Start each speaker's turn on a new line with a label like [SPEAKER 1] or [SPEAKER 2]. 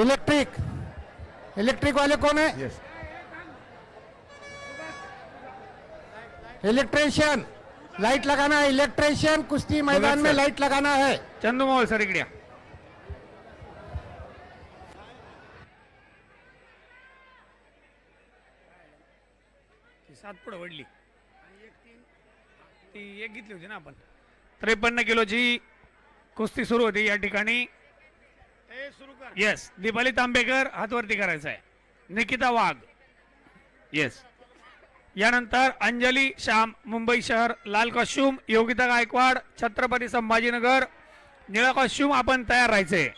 [SPEAKER 1] Electric. Electric वाले कौन है? Electrician. Light लगाना है. इलेक्ट्रिशियन कुश्ती मैदान में. लाइट लगाना है.
[SPEAKER 2] चंदू मावळ सर इकडे या. ती सात पुढे वडली. ती एक घेतली होती ना आपण. त्रेपन्न किलोची कुस्ती सुरू होती या ठिकाणी. येस दीपाली तांबेकर हातवरती करायचं आहे. निकिता वाघ. येस यानंतर अंजली श्याम मुंबई शहर लाल कॉस्ट्युम योगिता गायकवाड छत्रपती संभाजीनगर. निळा कॉस्ट्युम आपण तयार राहायचे.